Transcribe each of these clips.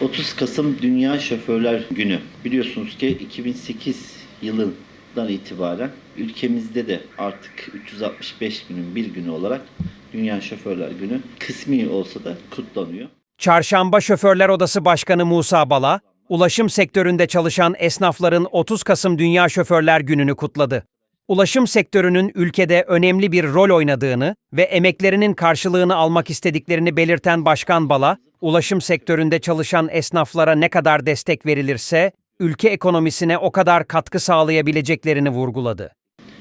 30 Kasım Dünya Şoförler Günü. Biliyorsunuz ki 2008 yılından itibaren ülkemizde de artık 365 günün bir günü olarak Dünya Şoförler Günü kısmi olsa da kutlanıyor. Çarşamba Şoförler Odası Başkanı Musa Bala, ulaşım sektöründe çalışan esnafların 30 Kasım Dünya Şoförler Günü'nü kutladı. Ulaşım sektörünün ülkede önemli bir rol oynadığını ve emeklerinin karşılığını almak istediklerini belirten Başkan Bala, ulaşım sektöründe çalışan esnaflara ne kadar destek verilirse, ülke ekonomisine o kadar katkı sağlayabileceklerini vurguladı.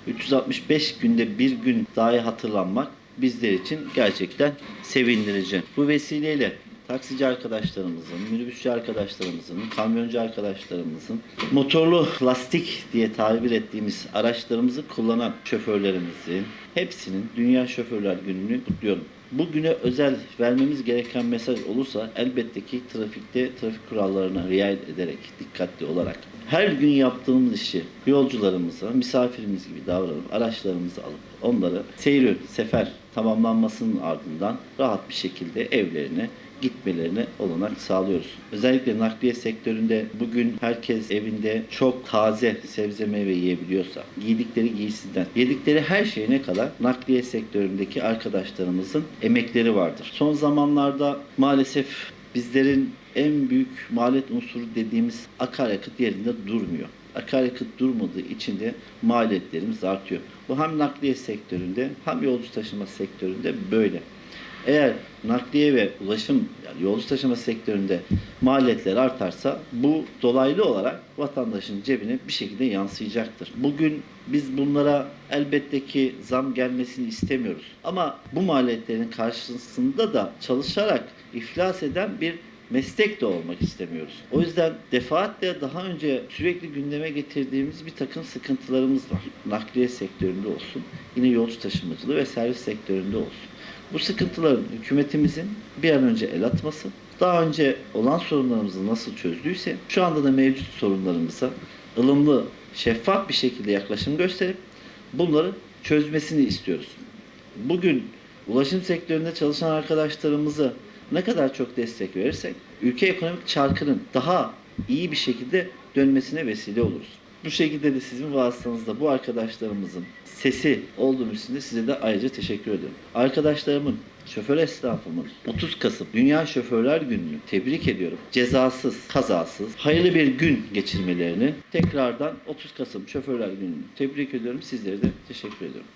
365 günde bir gün dahi hatırlanmak bizler için gerçekten sevindirici. Bu vesileyle taksici arkadaşlarımızın, minibüsçü arkadaşlarımızın, kamyoncu arkadaşlarımızın, motorlu lastik diye tabir ettiğimiz araçlarımızı kullanan şoförlerimizin hepsinin Dünya Şoförler Günü'nü kutluyorum. Bu güne özel vermemiz gereken mesaj olursa elbette ki trafikte trafik kurallarına riayet ederek, dikkatli olarak her gün yaptığımız işi yolcularımıza misafirimiz gibi davranıp araçlarımızı alıp onları seyir, sefer tamamlanmasının ardından rahat bir şekilde evlerine gitmelerine olanak sağlıyoruz. Özellikle nakliye sektöründe bugün herkes evinde çok taze sebze meyve yiyebiliyorsa, giydikleri giysiden, yedikleri her şeyine kadar nakliye sektöründeki arkadaşlarımızın emekleri vardır. Son zamanlarda maalesef bizlerin en büyük maliyet unsuru dediğimiz akaryakıt yerinde durmuyor. Akaryakıt durmadığı için de maliyetlerimiz artıyor. Bu hem nakliye sektöründe hem yolcu taşıma sektöründe böyle. Eğer nakliye ve ulaşım yani yolcu taşıma sektöründe maliyetler artarsa bu dolaylı olarak vatandaşın cebine bir şekilde yansıyacaktır. Bugün biz bunlara elbette ki zam gelmesini istemiyoruz. Ama bu maliyetlerin karşısında da çalışarak iflas eden bir meslek de olmak istemiyoruz. O yüzden defaatle daha önce sürekli gündeme getirdiğimiz bir takım sıkıntılarımız var. Nakliye sektöründe olsun, yine yolcu taşımacılığı ve servis sektöründe olsun. Bu sıkıntıların hükümetimizin bir an önce el atması, daha önce olan sorunlarımızı nasıl çözdüyse şu anda da mevcut sorunlarımıza ılımlı, şeffaf bir şekilde yaklaşım gösterip bunları çözmesini istiyoruz. Bugün ulaşım sektöründe çalışan arkadaşlarımızı ne kadar çok destek verirsek ülke ekonomik çarkının daha iyi bir şekilde dönmesine vesile oluruz. Bu şekilde de sizin vasıtanızda bu arkadaşlarımızın sesi olduğum için de size de ayrıca teşekkür ediyorum. Arkadaşlarımın, şoför esnafımın 30 Kasım Dünya Şoförler Günü'nü tebrik ediyorum. Cezasız, kazasız, hayırlı bir gün geçirmelerini tekrardan 30 Kasım Şoförler Günü'nü tebrik ediyorum. Sizlere de teşekkür ediyorum.